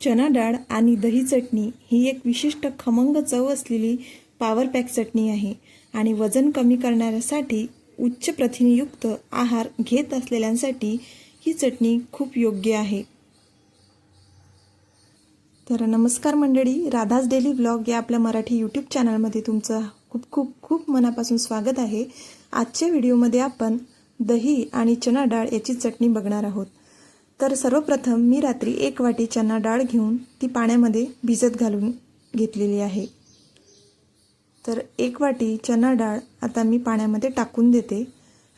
चना डाळ आणि दही चटणी ही एक विशिष्ट खमंग चव असलेली पॉवर पॅक चटणी आहे आणि वजन कमी करण्यासाठी उच्च प्रथिनयुक्त आहार घेत असलेल्यांसाठी ही चटणी खूप योग्य आहे. तर नमस्कार मंडळी राधास डेली ब्लॉग या आपल्या मराठी यूट्यूब चॅनलमध्ये तुमचं खूप खूप खूप मनापासून स्वागत आहे. आजच्या व्हिडिओमध्ये आपण दही आणि चना डाळ याची चटणी बघणार आहोत. तर सर्वप्रथम मी रात्री एक वाटी चना डाळ घेऊन ती पाण्यामध्ये भिजत घालून घेतलेली आहे. तर एक वाटी चना डाळ आता मी पाण्यामध्ये टाकून देते.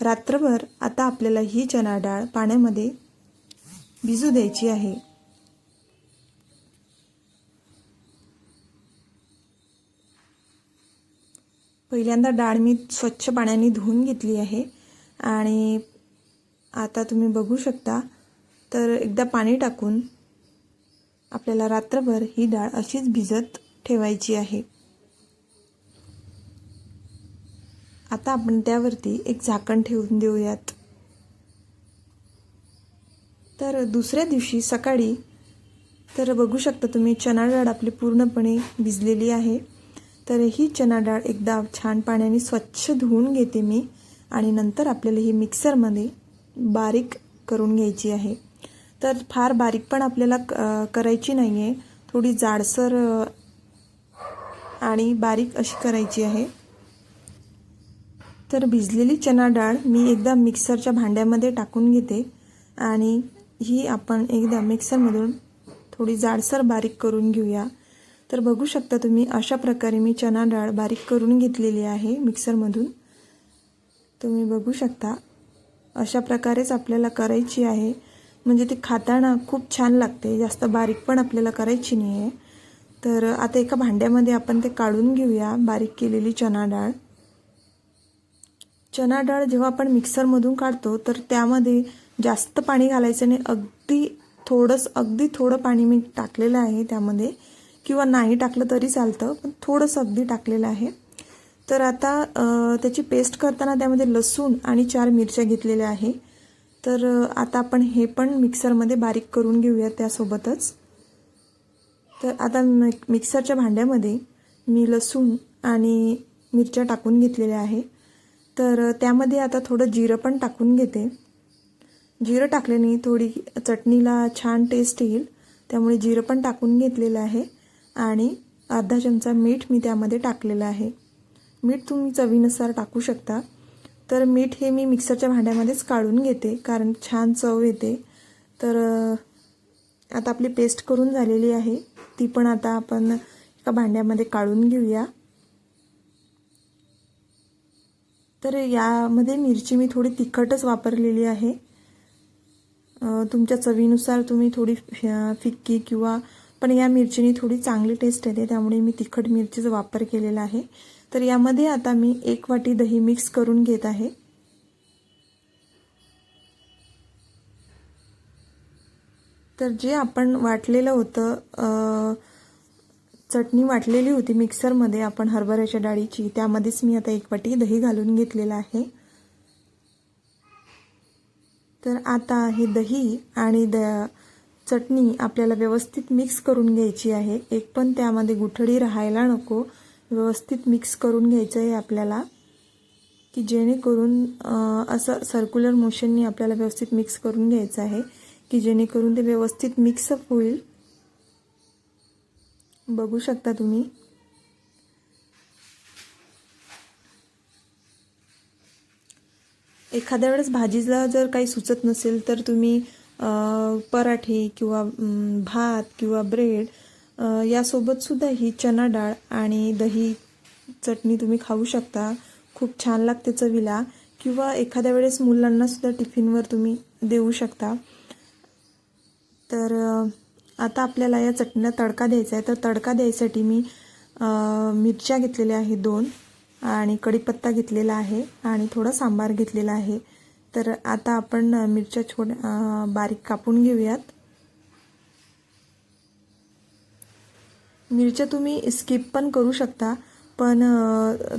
रात्रभर आता आपल्याला ही चना डाळ पाण्यामध्ये भिजू द्यायची आहे. पहिल्यांदा डाळ मी स्वच्छ पाण्याने धुवून घेतली आहे. आणि आता तुम्ही बघू शकता तर एकदा पाणी टाकून आपल्याला रात्रभर ही डाळ अशीच भिजत ठेवायची आहे. आता आपण त्यावरती एक झाकण ठेवून देऊयात. तर दुसऱ्या दिवशी सकाळी तर बघू शकता तुम्ही चना डाळ आपली पूर्णपणे भिजलेली आहे. तर ही चना डाळ एकदा छान पाण्याने स्वच्छ धुवून घेते मी आणि नंतर आपल्याला ही मिक्सरमध्ये बारीक करून घ्यायची आहे. तर फार बारीक पण आपल्याला करायची नाही आहे थोडी जाडसर आणि बारीक अशी करायची आहे. तर भिजलेली चना डाळ मी एकदा मिक्सरच्या भांड्यामध्ये टाकून घेते आणि ही आपण एकदा मिक्सरमधून थोडी जाडसर बारीक करून घेऊया. तर बघू शकता तुम्ही अशा प्रकारे मी चना डाळ बारीक करून घेतलेली आहे मिक्सरमधून. तुम्ही बघू शकता अशा प्रकारेच आपल्याला करायची आहे. म्हणजे ती खाताना खूप छान लागते. जास्त बारीक पण आपल्याला करायची नाही आहे तर आता एका भांड्यामध्ये आपण ते काढून घेऊया. बारीक केलेली चना डाळ. चना डाळ जेव्हा आपण मिक्सरमधून काढतो तर त्यामध्ये जास्त पाणी घालायचं नाही. अगदी थोडंच अगदी थोडं पाणी मी टाकलेलं आहे त्यामध्ये. किंवा नाही टाकलं तरी चालतं पण थोडंसं अगदी टाकलेलं आहे. तर आता त्याची पेस्ट करताना त्यामध्ये लसूण आणि चार मिरच्या घेतलेल्या आहे. तर आता आपण हे पण मिक्सरमध्ये बारीक करून घेऊया त्यासोबतच. तर आता मिक्सरच्या भांड्यामध्ये मी लसूण आणि मिरच्या टाकून घेतलेल्या आहे. तर त्यामध्ये आता थोडं जिरं पण टाकून घेते. जिरं टाकल्याने थोडी चटणीला छान टेस्ट येईल. त्यामुळे जिरं पण टाकून घेतलेलं आहे. आणि अर्धा चमचा मीठ मी त्यामध्ये टाकलेलं आहे. मीठ तुम्ही चवीनुसार टाकू शकता. तर मीठ हे मी मिक्सरच्या भांड्यामध्येच काढून घेते कारण छान चव येते. तर आता आपली पेस्ट करून झालेली आहे. ती पण आता आपण एका भांड्यामध्ये काढून घेऊया. तर यामध्ये मिरची मी थोडी तिखटच वापरलेली आहे. तुमच्या चवीनुसार तुम्ही थोडी फिक्की किंवा पण या मिरचीनी थोडी चांगली टेस्ट येते त्यामुळे मी तिखट मिरचीचा वापर केलेला आहे. तर यामध्ये आता मी एक वाटी दही मिक्स करून घेत आहे. तर जे आपण वाटलेलं होतं चटणी वाटलेली होती मिक्सरमध्ये आपण हरभऱ्याच्या डाळीची त्यामध्येच मी आता एक वाटी दही घालून घेतलेलं आहे. तर आता हे दही आणि द चटणी आपल्याला व्यवस्थित मिक्स करून घ्यायची आहे. एक पण त्यामध्ये गुठळी राहायला नको. व्यवस्थित मिक्स करून घ्यायचं आहे आपल्याला. की जेणेकरून असं सर्क्युलर मोशननी आपल्याला व्यवस्थित मिक्स करून घ्यायचं आहे. की जेणेकरून ते व्यवस्थित मिक्सअप होईल. बघू शकता तुम्ही. एखाद्या वेळेस भाजीला जर काही सुचत नसेल तर तुम्ही पराठे किंवा भात किंवा ब्रेड यासोबतसुद्धा ही चना डाळ आणि दही चटणी तुम्ही खाऊ शकता. खूप छान लागते चवीला. किंवा एखाद्या वेळेस मुलांनासुद्धा टिफिनवर तुम्ही देऊ शकता. तर आता आपल्याला या चटणीला तडका द्यायचा आहे. तर तडका द्यायसाठी मी मिरच्या घेतलेल्या आहे दोन आणि कढीपत्ता घेतलेला आहे आणि थोडा सांबार घेतलेला आहे. तर आता आपण मिरच्या छोड्या बारीक कापून घेऊयात. मिरच्या तुम्ही स्किप पण करू शकता पण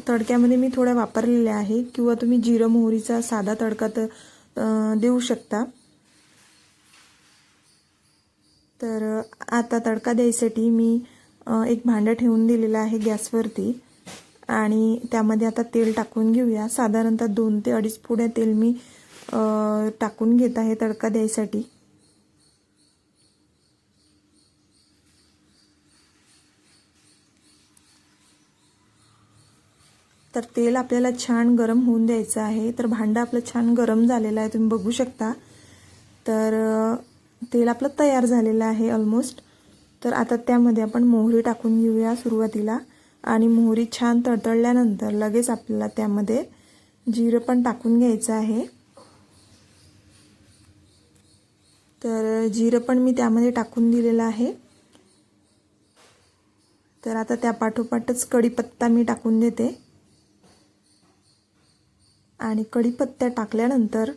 तडक्यामध्ये मी थोड्या वापरलेल्या आहे किंवा तुम्ही जिरं मोहरीचा साधा तडका तर देऊ शकता. तर आता तडका द्यायसाठी मी एक भांडं ठेवून दिलेलं आहे गॅसवरती. आणि त्यामध्ये आता तेल टाकून घेऊया. साधारणतः दोन ते अडीच पुड्या तेल मी टाकून घेत आहे तडका द्यायसाठी. तर तेल आपल्याला छान गरम होऊन द्यायचं आहे. तर भांडं आपलं छान गरम झालेलं आहे तुम्ही बघू शकता. तर तेल आपलं तयार झालेलं आहे ऑलमोस्ट तर आता त्यामध्ये आपण मोहरी टाकून घेऊया सुरुवातीला. आणि मोहरी छान तडतडल्यानंतर लगेच आपल्याला त्यामध्ये जिरं पण टाकून घ्यायचं आहे. तर जिरं पण मी त्यामध्ये टाकून दिलेलं आहे. तर आता त्या पाठोपाठच कढीपत्ता मी टाकून देते. आणि कढीपत्ता टाकल्यानंतर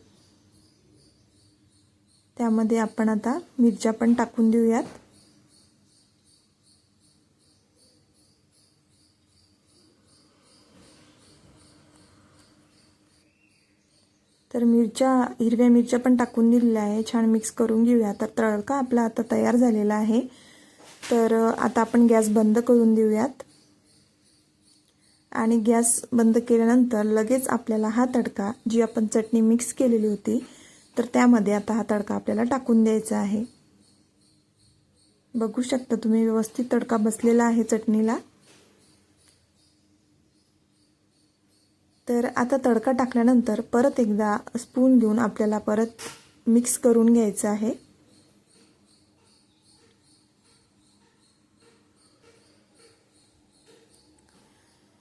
त्यामध्ये आपण आता मिरच्या पण टाकून देऊयात. तर मिरच्या हिरव्या मिरच्या पण टाकून दिलेल्या आहे. छान मिक्स करून घेऊया. तर तडका आपला आता तयार झालेला आहे. तर आता आपण गॅस बंद करून देऊयात. आणि गॅस बंद केल्यानंतर लगेच आपल्याला हा तडका जी आपण चटणी मिक्स केलेली होती तर त्यामध्ये आता हा तडका आपल्याला टाकून द्यायचा आहे. बघू शकता तुम्ही व्यवस्थित तडका बसलेला आहे चटणीला. तर आता तडका टाकल्यानंतर परत एकदा स्पून घेऊन आपल्याला परत मिक्स करून घ्यायचं आहे.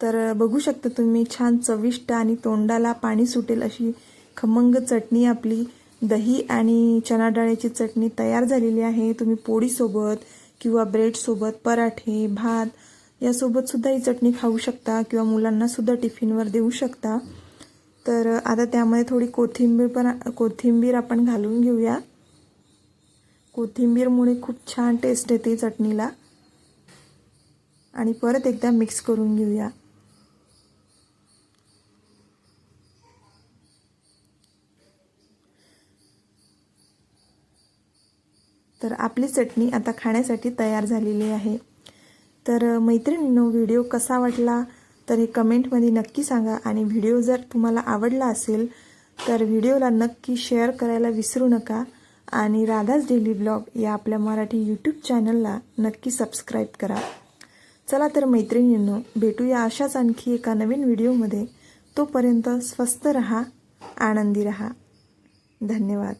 तर बघू शकता तुम्ही छान चविष्ट आणि तोंडाला पाणी सुटेल अशी खमंग चटणी आपली. दही आणि चणा डाळीची चटणी तयार झालेली आहे. तुम्ही पोळीसोबत किंवा ब्रेडसोबत पराठे भात यासोबत सुद्धा ही चटणी खाऊ शकता किंवा मुलांना सुद्धा टिफिनवर देऊ शकता. तर आता त्यामध्ये थोडी कोथिंबीर पण कोथिंबीर आपण घालून घेऊया. कोथिंबीरमुळे खूप छान टेस्ट येते चटणीला. आणि परत एकदा मिक्स करून घेऊया. तर आपली चटणी आता खाण्यासाठी तयार झालेली आहे. तर मैत्रिणींनो व्हिडिओ कसा वाटला? तर हे कमेंटमध्ये नक्की सांगा. आणि व्हिडिओ जर तुम्हाला आवडला असेल तर व्हिडिओला नक्की शेअर करायला विसरू नका. आणि राधाज डेली ब्लॉग या आपल्या मराठी यूट्यूब चॅनलला नक्की सबस्क्राईब करा. चला तर मैत्रिणींनो भेटूया अशाच आणखी एका नवीन व्हिडिओमध्ये. तोपर्यंत स्वस्त रहा आनंदी रहा. धन्यवाद.